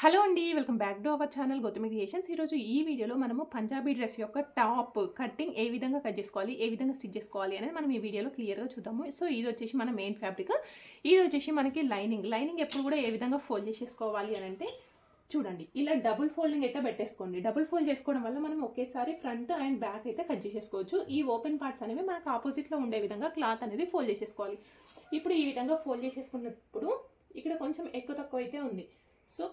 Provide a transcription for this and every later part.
Hello అండి welcome back to our channel Gautami creations. ఈరోజు ఈ వీడియోలో మనము పంజాబీ డ్రెస్ యొక్క టాప్ కటింగ్ ఏ విధంగా కట్ చేసుకోవాలి ఏ విధంగా స్టిచ్ చేసుకోవాలి అనేది మనం ఈ వీడియోలో క్లియర్గా చూద్దాము. సో ఇది వచ్చేసి మన మెయిన్ ఫ్యాబ్రిక్. ఇది వచ్చేసి మనకి లైనింగ్. లైనింగ్ ఎప్పుడు కూడా ఏ విధంగా ఫోల్డ్ చేసేసుకోవాలి అని అంటే చూడండి ఇలా డబుల్ ఫోల్డింగ్ అయితే పెట్టేసుకోండి. డబుల్ ఫోల్డ్ చేసుకోవడం వల్ల మనం ఒకేసారి ఫ్రంట్ అండ్ బ్యాక్ అయితే కట్ చేసేసుకోవచ్చు. ఈ ఓపెన్ పార్ట్స్ అనేవి మనకు ఆపోజిట్లో ఉండే విధంగా క్లాత్ అనేది ఫోల్డ్ చేసేసుకోవాలి. ఇప్పుడు ఈ విధంగా ఫోల్డ్ చేసేసుకున్నప్పుడు ఇక్కడ కొంచెం ఎక్కువ తక్కువ అయితే ఉంది. సో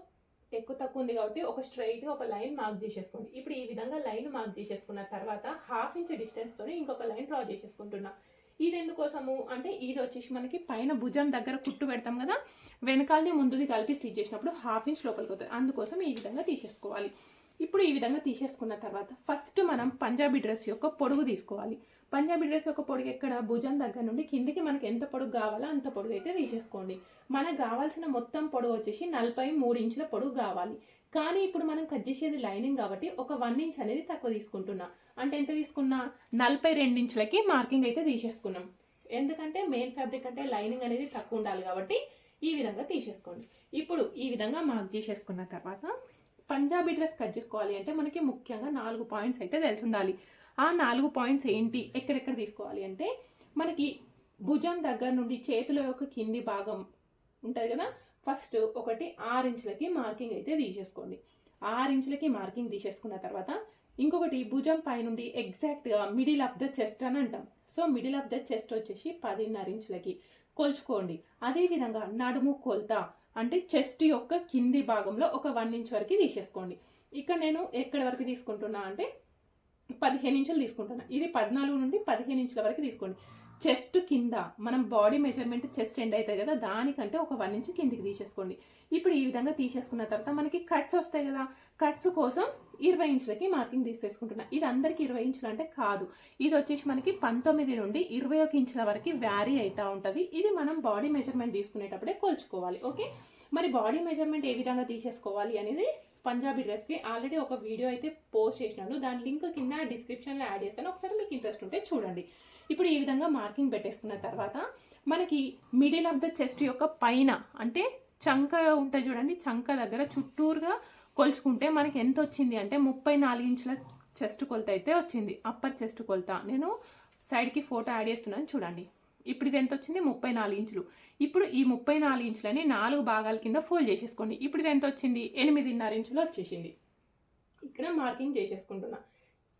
ఎక్కువ తక్కువ ఉంది కాబట్టి ఒక స్ట్రైట్గా ఒక లైన్ మార్క్ చేసేసుకోండి. ఇప్పుడు ఈ విధంగా లైన్ మార్క్ చేసేసుకున్న తర్వాత హాఫ్ ఇంచ్ డిస్టెన్స్తో ఇంకొక లైన్ డ్రా చేసేసుకుంటున్నా. ఇది ఎందుకోసము? అంటే ఇది వచ్చేసి మనకి పైన భుజం దగ్గర కుట్టు పెడతాం కదా వెనకాలది ముందుది కలిపి స్టిచ్ చేసినప్పుడు హాఫ్ ఇంచ్ లోపలికి అవుతుంది అందుకోసం ఈ విధంగా తీసేసుకోవాలి. ఇప్పుడు ఈ విధంగా తీసేసుకున్న తర్వాత ఫస్ట్ మనం పంజాబీ డ్రెస్ యొక్క పొడుగు తీసుకోవాలి. పంజాబీ డ్రెస్ ఒక పొడుగు ఎక్కడ? భుజం దగ్గర నుండి కిందికి మనకి ఎంత పొడుగు కావాలో అంత పొడుగు అయితే తీసేసుకోండి. మనకు కావాల్సిన మొత్తం పొడుగు వచ్చేసి నలభై మూడు ఇంచుల పొడుగు కావాలి. కానీ ఇప్పుడు మనం కట్ చేసేది లైనింగ్ కాబట్టి ఒక వన్ ఇంచ్ అనేది తక్కువ తీసుకుంటున్నా. అంటే ఎంత తీసుకున్నా? నలభై రెండు ఇంచులకి మార్కింగ్ అయితే తీసేసుకున్నాం. ఎందుకంటే మెయిన్ ఫ్యాబ్రిక్ అంటే లైనింగ్ అనేది తక్కువ ఉండాలి కాబట్టి ఈ విధంగా తీసేసుకోండి. ఇప్పుడు ఈ విధంగా మార్క్ చేసేసుకున్న తర్వాత పంజాబీ డ్రెస్ కట్ చేసుకోవాలి అంటే మనకి ముఖ్యంగా నాలుగు పాయింట్స్ అయితే తెలిసి ఉండాలి. ఆ నాలుగు పాయింట్స్ ఏంటి? ఎక్కడెక్కడ తీసుకోవాలి అంటే మనకి భుజం దగ్గర నుండి చేతుల యొక్క కింది భాగం ఉంటుంది కదా? ఫస్ట్ ఒకటి ఆరు ఇంచులకి మార్కింగ్ అయితే తీసేసుకోండి. ఆరు ఇంచులకి మార్కింగ్ తీసేసుకున్న తర్వాత ఇంకొకటి భుజం పైనుండి ఎగ్జాక్ట్గా మిడిల్ ఆఫ్ ద చెస్ట్ అని అంటాం. So middle of the chest వచ్చేసి పదిన్నర ఇంచులకి కొలుచుకోండి. అదేవిధంగా నడుము కొలత అంటే చెస్ట్ యొక్క కింది భాగంలో ఒక వన్ ఇంచ్ వరకు తీసేసుకోండి. ఇక్కడ నేను ఎక్కడి వరకు తీసుకుంటున్నా అంటే పదిహేను ఇంచులు తీసుకుంటాను. ఇది పద్నాలుగు నుండి పదిహేను ఇంచుల వరకు తీసుకోండి. చెస్ట్ కింద మనం బాడీ మెజర్మెంట్ చెస్ట్ ఎండ్ అవుతుంది కదా దానికంటే ఒక వన్ ఇంచ్ కిందికి తీసేసుకోండి. ఇప్పుడు ఈ విధంగా తీసేసుకున్న తర్వాత మనకి కట్స్ వస్తాయి కదా కట్స్ కోసం ఇరవై ఇంచులకి మార్కింగ్ తీసేసుకుంటున్నా. ఇది అందరికి ఇరవై ఇంచులు అంటే కాదు. ఇది వచ్చేసి మనకి పంతొమ్మిది నుండి ఇరవై ఒక ఇంచుల వరకు వ్యారీ అవుతూ ఉంటుంది. ఇది మనం బాడీ మెజర్మెంట్ తీసుకునేటప్పుడే కొలుచుకోవాలి. ఓకే? మరి బాడీ మెజర్మెంట్ ఏ విధంగా తీసేసుకోవాలి అనేది పంజాబీ డ్రెస్కి ఆల్రెడీ ఒక వీడియో అయితే పోస్ట్ చేసినాను దాని లింక్ కింద డిస్క్రిప్షన్లో యాడ్ చేస్తాను. ఒకసారి మీకు ఇంట్రెస్ట్ ఉంటే చూడండి. ఇప్పుడు ఈ విధంగా మార్కింగ్ పెట్టేసుకున్న తర్వాత మనకి మిడిల్ ఆఫ్ ద చెస్ట్ యొక్క పైన అంటే చంక ఉంటుంది చూడండి. చంక దగ్గర చుట్టూరుగా కొలుచుకుంటే మనకి ఎంత వచ్చింది అంటే ముప్పై నాలుగు ఇంచుల చెస్ట్ కొలత అయితే వచ్చింది. అప్పర్ చెస్ట్ కొలత. నేను సైడ్కి ఫోటో యాడ్ చేస్తున్నాను. చూడండి. ఇప్పుడు ఇది ఎంత వచ్చింది ముప్పై నాలుగు ఇంచులు. ఇప్పుడు ఈ ముప్పై నాలుగు ఇంచులని నాలుగు భాగాల కింద ఫోల్డ్ చేసేసుకోండి. ఇప్పుడు ఇది ఎంత వచ్చింది ఎనిమిదిన్నర ఇంచులు వచ్చేసింది. ఇక్కడ మార్కింగ్ చేసేసుకుంటున్నా.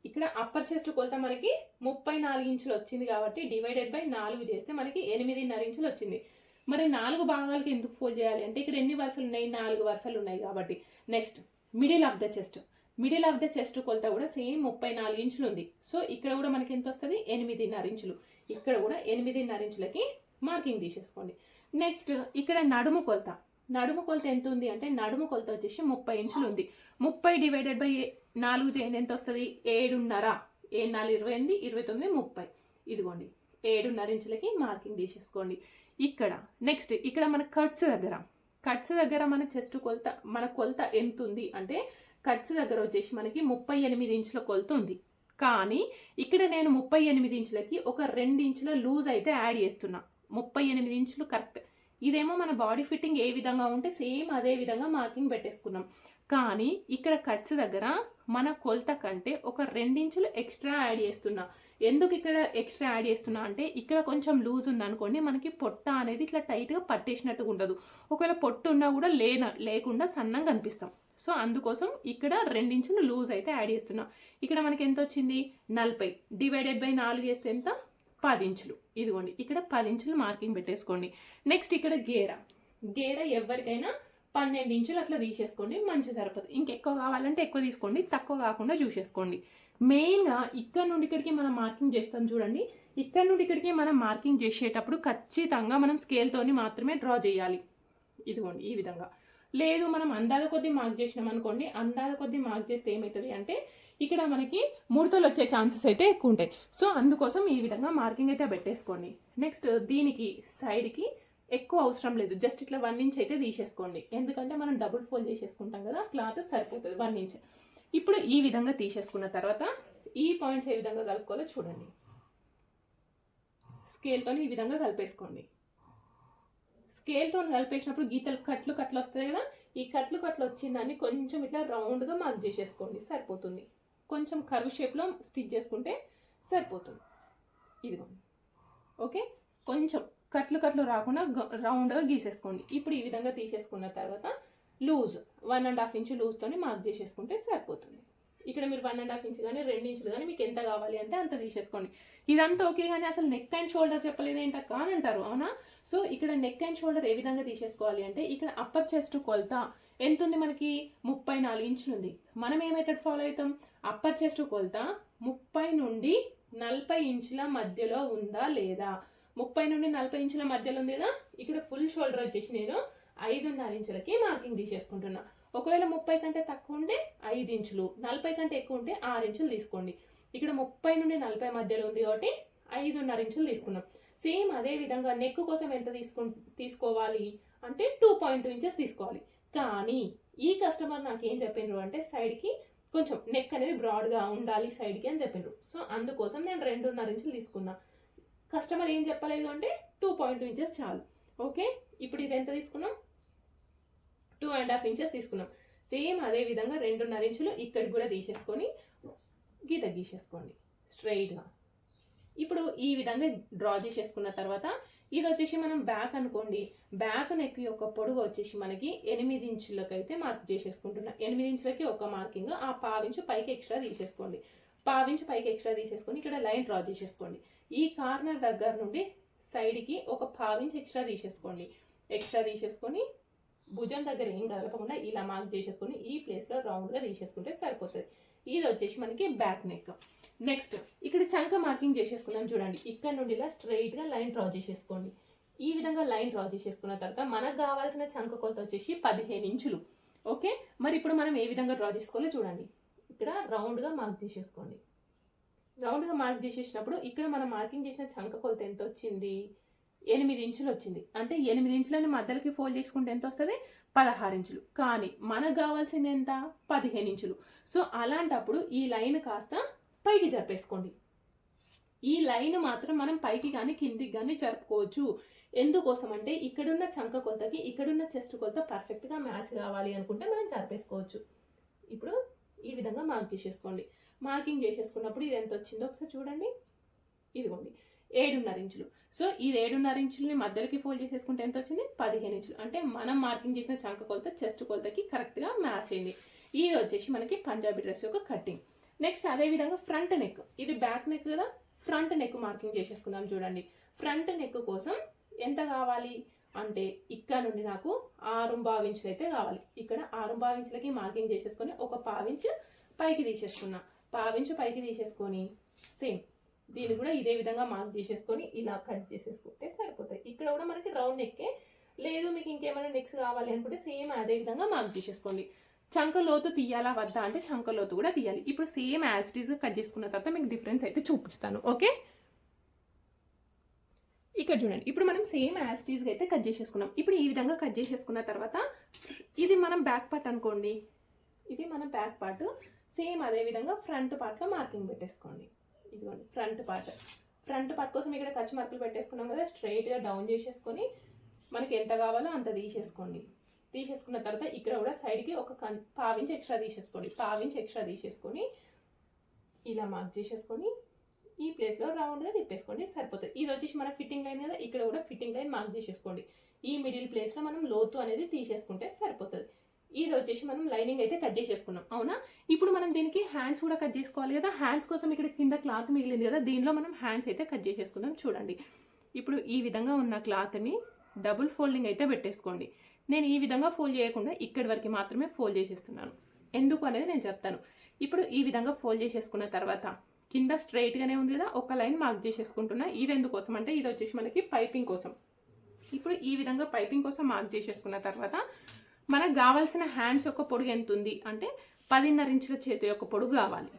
ఇక్కడ అప్పర్ చెస్ట్ కొలత మనకి ముప్పై నాలుగు ఇంచులు వచ్చింది కాబట్టి డివైడెడ్ బై నాలుగు చేస్తే మనకి ఎనిమిదిన్నర ఇంచులు వచ్చింది. మరి నాలుగు భాగాలకి ఎందుకు ఫోల్డ్ చేయాలి? అంటే ఇక్కడ ఎన్ని వరుసలు ఉన్నాయి? నాలుగు వరుసలు ఉన్నాయి కాబట్టి. Next middle of the chest middle of the chest కొలత కూడా సేమ్ ముప్పై నాలుగు ఇంచులు ఉంది. సో ఇక్కడ కూడా మనకి ఎంత వస్తుంది? ఎనిమిదిన్నర ఇంచులు. ఇక్కడ కూడా ఎనిమిదిన్నర ఇంచులకి మార్కింగ్ తీసేసుకోండి. నెక్స్ట్ ఇక్కడ నడుము కొలత. నడుము కొలత ఎంత ఉంది అంటే నడుము కొలత వచ్చేసి ముప్పై ఇంచులు ఉంది. ముప్పై డివైడెడ్ బై నాలుగు చేయండి. ఎంత వస్తుంది? ఏడున్నర. ఏ నాలుగు ఇరవై ఎనిమిది ఇరవై తొమ్మిది ముప్పై. ఇదిగోండి. ఏడున్నర ఇంచులకి మార్కింగ్ తీసేసుకోండి. ఇక్కడ నెక్స్ట్ ఇక్కడ మన కట్స్ దగ్గర. కట్స్ దగ్గర మన చెస్ట్ కొలత మన కొలత ఎంత ఉంది అంటే కట్స్ దగ్గర వచ్చేసి మనకి ముప్పై ఎనిమిది ఇంచుల కొలత ఉంది. కానీ ఇక్కడ నేను ముప్పై ఎనిమిది ఇంచులకి ఒక రెండు ఇంచుల లూజ్ అయితే యాడ్ చేస్తున్నా. ముప్పై ఎనిమిది ఇంచులు కరెక్ట్. ఇదేమో మన బాడీ ఫిట్టింగ్ ఏ విధంగా ఉంటే సేమ్ అదే విధంగా మార్కింగ్ పెట్టేసుకున్నాం. కానీ ఇక్కడ కట్స్ దగ్గర మన కొలత కంటే ఒక రెండించులు ఎక్స్ట్రా యాడ్ చేస్తున్నా. ఎందుకు ఇక్కడ ఎక్స్ట్రా యాడ్ చేస్తున్నా అంటే ఇక్కడ కొంచెం లూజ్ ఉందనుకోండి మనకి పొట్ట అనేది ఇట్లా టైట్గా పట్టేసినట్టుగా ఉండదు. ఒకవేళ పొట్టు ఉన్నా కూడా లేన లేకుండా సన్నంగా కనిపిస్తాం సో అందుకోసం ఇక్కడ రెండించులు లూజ్ అయితే యాడ్ చేస్తున్నాం. ఇక్కడ మనకి ఎంత వచ్చింది? నలభై. డివైడెడ్ బై నాలుగు వేస్తే ఎంత? పది ఇంచులు ఇదిగోండి ఇక్కడ పది ఇంచులు మార్కింగ్ పెట్టేసుకోండి. నెక్స్ట్ ఇక్కడ గేర. గేర ఎవరికైనా పన్నెండు ఇంచులు అట్లా తీసేసుకోండి మంచి సరిపోతుంది. ఇంకెక్కువ కావాలంటే ఎక్కువ తీసుకోండి తక్కువ కాకుండా చూసేసుకోండి. మెయిన్గా ఇక్కడ నుండి ఇక్కడికి మనం మార్కింగ్ చేస్తాం చూడండి. ఇక్కడ నుండి ఇక్కడికి మనం మార్కింగ్ చేసేటప్పుడు ఖచ్చితంగా మనం స్కేల్తోని మాత్రమే డ్రా చేయాలి. ఇదిగోండి ఈ విధంగా. లేదు మనం అందాల కొద్దీ మార్క్ చేసినాం అనుకోండి అందాల కొద్దీ మార్క్ చేస్తే ఏమవుతుంది అంటే ఇక్కడ మనకి ముడతలు వచ్చే ఛాన్సెస్ అయితే ఎక్కువ ఉంటాయి సో అందుకోసం ఈ విధంగా మార్కింగ్ అయితే పెట్టేసుకోండి. నెక్స్ట్ దీనికి సైడ్కి ఎక్కువ అవసరం లేదు. జస్ట్ ఇట్లా వన్ ఇంచ్ అయితే తీసేసుకోండి. ఎందుకంటే మనం డబుల్ ఫోల్డ్ చేసేసుకుంటాం కదా క్లాత్ సరిపోతుంది వన్ ఇంచ్ ఇప్పుడు ఈ విధంగా తీసేసుకున్న తర్వాత ఈ పాయింట్స్ ఏ విధంగా కలుపుకోవాలో చూడండి. స్కేల్తో ఈ విధంగా కలిపేసుకోండి. స్కేల్తో కలిపేసినప్పుడు గీతలు కట్లు కట్లు వస్తాయి కదా? ఈ కట్లు కట్లు వచ్చిందాన్ని కొంచెం ఇట్లా రౌండ్గా మార్క్ చేసేసుకోండి సరిపోతుంది. కొంచెం కర్వ్ షేప్లో స్టిచ్ చేసుకుంటే సరిపోతుంది. ఇదిగోండి ఓకే? కొంచెం కట్లు కట్లు రాకుండా గ- రౌండ్గా గీసేసుకోండి. ఇప్పుడు ఈ విధంగా తీసేసుకున్న తర్వాత loose one and half inch లూజ్తోని mark చేసేసుకుంటే సరిపోతుంది. ఇక్కడ మీరు వన్ అండ్ హాఫ్ ఇంచ్ కానీ రెండు ఇంచులు కానీ మీకు ఎంత కావాలి అంటే అంత తీసేసుకోండి. ఇదంతా ఓకే కానీ అసలు నెక్ అండ్ షోల్డర్ చెప్పలేదు ఏంటక్క అని అంటారు అవునా? సో ఇక్కడ నెక్ అండ్ షోల్డర్ ఏ విధంగా తీసేసుకోవాలి అంటే ఇక్కడ అప్పర్ చెస్ట్ కొలత ఎంత ఉంది మనకి? ముప్పై నాలుగు ఇంచులు ఉంది. మనం ఏ మెథడ్ ఫాలో అవుతాం? అప్పర్ చెస్ట్ కొలత ముప్పై నుండి నలభై ఇంచుల మధ్యలో ఉందా లేదా? ముప్పై నుండి నలభై ఇంచుల మధ్యలో ఉంది కదా? ఇక్కడ ఫుల్ షోల్డర్ వచ్చేసి నేను ఐదున్నర ఇంచులకి మార్కింగ్ తీసేసుకుంటున్నా. ఒకవేళ ముప్పై కంటే తక్కువ ఉంటే ఐదు ఇంచులు నలభై కంటే ఎక్కువ ఉంటే ఆరు ఇంచులు తీసుకోండి. ఇక్కడ ముప్పై నుండి నలభై మధ్యలో ఉంది కాబట్టి ఐదున్నర ఇంచులు తీసుకున్నాం. సేమ్ అదే విధంగా నెక్ కోసం ఎంత తీసుకు తీసుకోవాలి అంటే టూ పాయింట్ టూ ఇంచెస్ తీసుకోవాలి. కానీ ఈ కస్టమర్ నాకు ఏం చెప్పిండ్రు అంటే సైడ్కి కొంచెం నెక్ అనేది బ్రాడ్గా ఉండాలి సైడ్కి అని చెప్పిండ్రు సో అందుకోసం నేను రెండున్నర ఇంచులు తీసుకున్నా. కస్టమర్ ఏం చెప్పలేదు అంటే టూ పాయింట్ టూ ఇంచెస్ చాలు. ఓకే? ఇప్పుడు ఇది ఎంత తీసుకున్నాం? టూ అండ్ హాఫ్ ఇంచెస్ తీసుకున్నాం. సేమ్ అదే విధంగా రెండున్నర ఇంచులు ఇక్కడికి కూడా తీసేసుకొని గీత గీసేసుకోండి. స్ట్రైట్గా ఇప్పుడు ఈ విధంగా డ్రా చేసేసుకున్న తర్వాత ఇది వచ్చేసి మనం బ్యాక్ అనుకోండి. బ్యాక్ నెక్ యొక్క పొడుగు వచ్చేసి మనకి ఎనిమిది ఇంచులకైతే అయితే మార్క్ చేసేసుకుంటున్నాం. ఎనిమిది ఇంచులకి ఒక మార్కింగ్ ఆ పావించు పైకి ఎక్స్ట్రా తీసేసుకోండి. పావించు పైకి ఎక్స్ట్రా తీసేసుకొని ఇక్కడ లైన్ డ్రా చేసేసుకోండి. ఈ కార్నర్ దగ్గర నుండి సైడ్కి ఒక పావించు ఎక్స్ట్రా తీసేసుకోండి. ఎక్స్ట్రా తీసేసుకొని భుజం దగ్గర ఏం కదలకుండా ఇలా మార్క్ చేసేసుకొని ఈ ప్లేస్లో రౌండ్గా తీసేసుకుంటే సరిపోతుంది. ఇది వచ్చేసి మనకి బ్యాక్ నెక్ నెక్స్ట్ ఇక్కడ చంక మార్కింగ్ చేసేసుకున్నాం చూడండి. ఇక్కడ నుండి ఇలా స్ట్రైట్గా లైన్ డ్రా చేసేసుకోండి. ఈ విధంగా లైన్ డ్రా చేసేసుకున్న తర్వాత మనకు కావాల్సిన చంక కొలత వచ్చేసి పదిహేను ఇంచులు. ఓకే మరి ఇప్పుడు మనం ఏ విధంగా డ్రా చేసుకోవాలో చూడండి. ఇక్కడ రౌండ్గా మార్క్ చేసేసుకోండి. రౌండ్గా మార్క్ చేసేసినప్పుడు ఇక్కడ మనం మార్కింగ్ చేసిన చంక కొలత ఎంత వచ్చింది? ఎనిమిది ఇంచులు వచ్చింది. అంటే ఎనిమిది ఇంచులని మధ్యలోకి ఫోల్డ్ చేసుకుంటే ఎంత వస్తుంది? పదహారు ఇంచులు. కానీ మనకు కావాల్సింది ఎంత? పదిహేను ఇంచులు. సో అలాంటప్పుడు ఈ లైన్ కాస్త పైకి జరిపేసుకోండి. ఈ లైన్ మాత్రం మనం పైకి కానీ కిందికి కానీ జరుపుకోవచ్చు. ఎందుకోసం అంటే ఇక్కడున్న చంక కొలతకి ఇక్కడున్న చెస్ట్ కొలత పర్ఫెక్ట్గా మ్యాచ్ కావాలి అనుకుంటే మనం జరిపేసుకోవచ్చు. ఇప్పుడు ఈ విధంగా మార్క్ చేసేసుకోండి. మార్కింగ్ చేసేసుకున్నప్పుడు ఇది ఎంత వచ్చిందో ఒకసారి చూడండి. ఇదిగోండి. ఏడున్నర ఇంచులు. సో ఇది ఏడున్నర ఇంచులని మధ్యలోకి ఫోల్డ్ చేసేసుకుంటే ఎంత వచ్చింది పదిహేను ఇంచులు. అంటే మనం మార్కింగ్ చేసిన చంక కొలత చెస్ట్ కొలతకి కరెక్ట్గా మ్యాచ్ అయింది. ఇది వచ్చేసి మనకి పంజాబీ డ్రెస్ యొక్క కటింగ్ నెక్స్ట్ అదే విధంగా ఫ్రంట్ నెక్ ఇది బ్యాక్ నెక్ కదా? ఫ్రంట్ నెక్ మార్కింగ్ చేసేసుకుందాం చూడండి. ఫ్రంట్ నెక్ కోసం ఎంత కావాలి? అంటే ఇక్కడ నుండి నాకు ఆరు పావించులు అయితే కావాలి. ఇక్కడ ఆరు భావించులకి మార్కింగ్ చేసేసుకొని ఒక పావించు పైకి తీసేసుకున్నా. పావించు పైకి తీసేసుకొని సేమ్ దీన్ని కూడా ఇదే విధంగా మార్క్ చేసేసుకొని ఇలా కట్ చేసేసుకుంటే సరిపోతాయి. ఇక్కడ కూడా మనకి రౌండ్ నెక్కే లేదు మీకు ఇంకేమైనా నెక్స్ కావాలి అనుకుంటే సేమ్ అదే విధంగా మార్క్ చేసేసుకోండి. చంకలోతు తీయాలా వద్దా అంటే చంకలోతు కూడా తీయాలి. ఇప్పుడు same as it is cut చేసుకున్న తర్వాత మీకు డిఫరెన్స్ అయితే చూపిస్తాను. ఓకే? ఇక్కడ చూడండి. ఇప్పుడు మనం సేమ్ యాజ్ ఇట్ అయితే కట్ చేసేసుకున్నాం. ఇప్పుడు ఈ విధంగా కట్ చేసేసుకున్న తర్వాత ఇది మనం బ్యాక్ పార్ట్ అనుకోండి. ఇది మన బ్యాక్ పార్ట్. సేమ్ అదే విధంగా ఫ్రంట్ పార్ట్లో మార్కింగ్ పెట్టేసుకోండి. ఇదిగోండి ఫ్రంట్ పార్ట్. ఫ్రంట్ పార్ట్ కోసం ఇక్కడ ఖర్చు మార్కులు పెట్టేసుకున్నాం కదా స్ట్రైట్గా డౌన్ చేసేసుకొని మనకి ఎంత కావాలో అంత తీసేసుకోండి. తీసేసుకున్న తర్వాత ఇక్కడ కూడా సైడ్కి ఒక కన్ పావించి ఎక్స్ట్రా తీసేసుకోండి. పావించి ఎక్స్ట్రా తీసేసుకొని ఇలా మార్క్ చేసేసుకొని ఈ ప్లేస్లో రౌండ్గా తిప్పేసుకోండి సరిపోతుంది. ఇది వచ్చేసి మన ఫిట్టింగ్ లైన్ కదా ఇక్కడ కూడా ఫిట్టింగ్ లైన్ మార్క్ చేసేసుకోండి. ఈ మిడిల్ ప్లేస్లో మనం లోతు అనేది తీసేసుకుంటే సరిపోతుంది. ఇది వచ్చేసి మనం లైనింగ్ అయితే కట్ చేసేసుకున్నాం. అవునా? ఇప్పుడు మనం దీనికి హ్యాండ్స్ కూడా కట్ చేసుకోవాలి కదా? హ్యాండ్స్ కోసం ఇక్కడ కింద క్లాత్ మిగిలింది కదా? దీనిలో మనం హ్యాండ్స్ అయితే కట్ చేసేసుకుందాం చూడండి. ఇప్పుడు ఈ విధంగా ఉన్న క్లాత్ని డబుల్ ఫోల్డింగ్ అయితే పెట్టేసుకోండి. నేను ఈ విధంగా ఫోల్డ్ చేయకుండా ఇక్కడి వరకు మాత్రమే ఫోల్డ్ చేసేస్తున్నాను. ఎందుకు అనేది నేను చెప్తాను. ఇప్పుడు ఈ విధంగా ఫోల్డ్ చేసేసుకున్న తర్వాత కింద స్ట్రైట్గానే ఉంది కదా? ఒక లైన్ మార్క్ చేసేసుకుంటున్నా. ఇది ఎందుకోసం అంటే ఇది వచ్చేసి మనకి పైపింగ్ కోసం. ఇప్పుడు ఈ విధంగా పైపింగ్ కోసం మార్క్ చేసేసుకున్న తర్వాత మనకు కావాల్సిన హ్యాండ్స్ యొక్క పొడుగు ఎంత ఉంది? అంటే పదిన్నర ఇంచుల చేతి యొక్క పొడుగు కావాలి.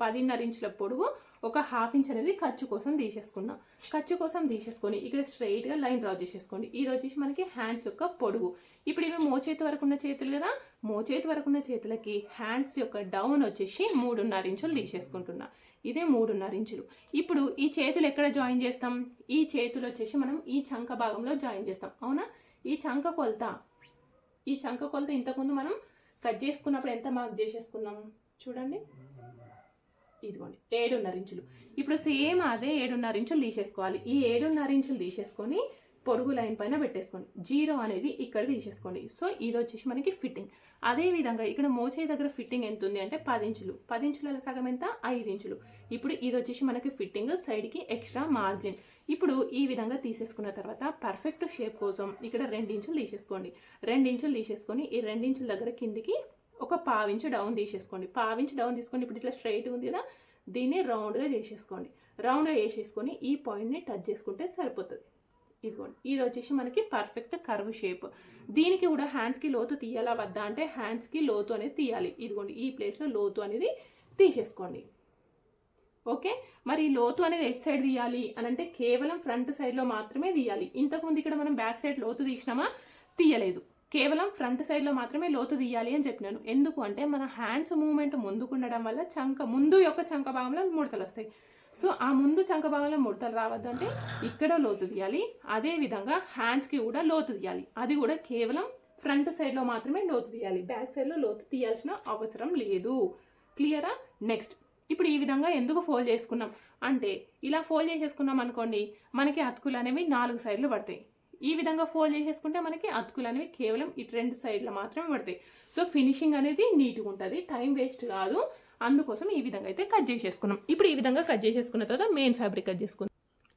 పదిన్నర ఇంచుల పొడుగు ఒక హాఫ్ ఇంచ్ అనేది ఖర్చు కోసం తీసేసుకున్నాం. ఖర్చు కోసం తీసేసుకొని ఇక్కడ స్ట్రైట్గా లైన్ డ్రా చేసేసుకోండి. ఇది వచ్చేసి మనకి హ్యాండ్స్ యొక్క పొడుగు. ఇప్పుడు ఇవి మోచేతి వరకు ఉన్న చేతులు కదా? మోచేతి వరకు ఉన్న చేతులకి హ్యాండ్స్ యొక్క డౌన్ వచ్చేసి మూడున్నర ఇంచులు తీసేసుకుంటున్నా. ఇదే మూడున్నర ఇంచులు. ఇప్పుడు ఈ చేతులు ఎక్కడ జాయిన్ చేస్తాం? ఈ చేతులు వచ్చేసి మనం ఈ చంక భాగంలో జాయిన్ చేస్తాం. అవునా? ఈ చంక కొలత ఈ చంక కొలత ఇంతకుముందు మనం కట్ చేసుకున్నప్పుడు ఎంత మార్క్ చేసేసుకున్నాం చూడండి. ఇదిగోండి. ఏడున్నర ఇంచులు. ఇప్పుడు సేమ్ అదే ఏడున్నర ఇంచులు తీసేసుకోవాలి. ఈ ఏడున్నర ఇంచులు తీసేసుకొని పొడుగు లైన్ పైన పెట్టేసుకోండి. జీరో అనేది ఇక్కడ తీసేసుకోండి. సో ఇది వచ్చేసి మనకి ఫిట్టింగ్. అదే విధంగా ఇక్కడ మోచే దగ్గర ఫిట్టింగ్ ఎంత ఉంది అంటే పది ఇంచులు. పది ఇంచుల సగం ఎంత? ఐదు ఇంచులు. ఇప్పుడు ఇది వచ్చేసి మనకి ఫిట్టింగ్ సైడ్కి ఎక్స్ట్రా మార్జిన్. ఇప్పుడు ఈ విధంగా తీసేసుకున్న తర్వాత పర్ఫెక్ట్ షేప్ కోసం ఇక్కడ ఇంచులు తీసేసుకోండి. ఇంచులు తీసేసుకొని ఈ ఇంచుల దగ్గర కిందికి ఒక పావించు డౌన్ తీసేసుకోండి. పావించు డౌన్ తీసుకొని ఇప్పుడు ఇట్లా స్ట్రైట్ ఉంది కదా దీన్ని రౌండ్గా చేసేసుకోండి. రౌండ్గా చేసేసుకొని ఈ పాయింట్ని టచ్ చేసుకుంటే సరిపోతుంది. ఇదిగోండి. ఇది వచ్చేసి మనకి పర్ఫెక్ట్ కర్వ్ షేప్ దీనికి కూడా హ్యాండ్స్కి లోతు తీయాలా వద్దా అంటే హ్యాండ్స్కి లోతు అనేది తీయాలి. ఇదిగోండి ఈ ప్లేస్లో లోతు అనేది తీసేసుకోండి. ఓకే? మరి లోతు అనేది ఎట్ సైడ్ తీయాలి అని అంటే కేవలం ఫ్రంట్ సైడ్లో మాత్రమే తీయాలి. ఇంతకుముందు ఇక్కడ మనం బ్యాక్ సైడ్ లోతు తీసినామా? తీయలేదు. కేవలం ఫ్రంట్ సైడ్లో మాత్రమే లోతు తీయాలి అని చెప్పినాను. ఎందుకు అంటే మన హ్యాండ్స్ మూమెంట్ ముందుకు ఉండడం వల్ల చంక ముందు యొక్క చంక భాగంలో ముడతలు వస్తాయి సో ఆ ముందు చంక భాగంలో ముడతలు రావద్దంటే ఇక్కడ లోతు తీయాలి. అదే విధంగా హ్యాండ్స్కి కూడా లోతు తీయాలి. అది కూడా కేవలం ఫ్రంట్ సైడ్లో మాత్రమే లోతు తీయాలి. బ్యాక్ సైడ్లో లోతు తీయాల్సిన అవసరం లేదు. క్లియరా నెక్స్ట్ ఇప్పుడు ఈ విధంగా ఎందుకు ఫోల్డ్ చేసుకున్నాం? అంటే ఇలా ఫోల్డ్ చేసేసుకున్నాం అనుకోండి మనకి అతుకులు అనేవి నాలుగు సైడ్లు పడతాయి. ఈ విధంగా ఫోల్డ్ చేసేసుకుంటే మనకి అతుకులు అనేవి కేవలం ఇటు రెండు సైడ్లు మాత్రమే పడతాయి. సో ఫినిషింగ్ అనేది నీట్గా ఉంటుంది. టైం వేస్ట్ కాదు. అందుకోసం ఈ విధంగా అయితే కట్ చేసేసుకున్నాం. ఇప్పుడు ఈ విధంగా కట్ చేసేసుకున్న తర్వాత మెయిన్ ఫ్యాబ్రిక్ కట్ చేసుకుందాం.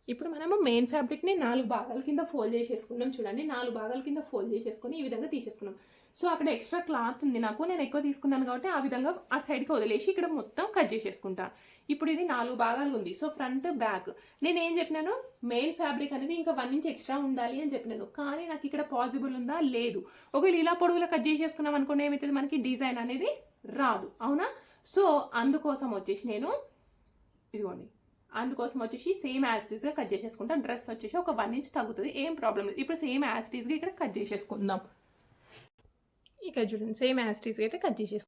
ఇప్పుడు మనము మెయిన్ ఫ్యాబ్రిక్ని నాలుగు భాగాల కింద ఫోల్డ్ చేసేసుకున్నాం. చూడండి నాలుగు భాగాల కింద ఫోల్డ్ చేసేసుకుని ఈ విధంగా తీసేసుకున్నాం. సో అక్కడ ఎక్స్ట్రా క్లాత్ ఉంది నాకు. నేను ఎక్కువ తీసుకున్నాను కాబట్టి ఆ విధంగా ఆ సైడ్కి వదిలేసి ఇక్కడ మొత్తం కట్ చేసేసుకుంటా. ఇప్పుడు ఇది నాలుగు భాగాలు ఉంది. సో ఫ్రంట్ బ్యాక్ నేను ఏం చెప్పినాను? మెయిన్ ఫ్యాబ్రిక్ అనేది ఇంకా వన్ ఇంచ్ ఎక్స్ట్రా ఉండాలి అని చెప్పినాను. కానీ నాకు ఇక్కడ పాసిబుల్ ఉందా? లేదు. ఒకవేళ ఇలా పొడవులో కట్ చేసేసుకున్నాం అనుకోండి ఏమవుతుంది? మనకి డిజైన్ అనేది రాదు. అవునా? సో అందుకోసం వచ్చేసి నేను ఇదిగోండి అందుకోసం వచ్చేసి సేమ్ యాస్టీస్గా కట్ చేసేసుకుంటా. డ్రెస్ వచ్చేసి ఒక వన్ ఇంచ్ తగ్గుతుంది. ఏం ప్రాబ్లం లేదు. ఇప్పుడు సేమ్ యాస్టీస్గా ఇక్కడ కట్ చేసేసుకుందాం. ఇక్కడ చూడండి సేమ్ యాస్టీస్గా అయితే కట్ చేసేసుకుందాం.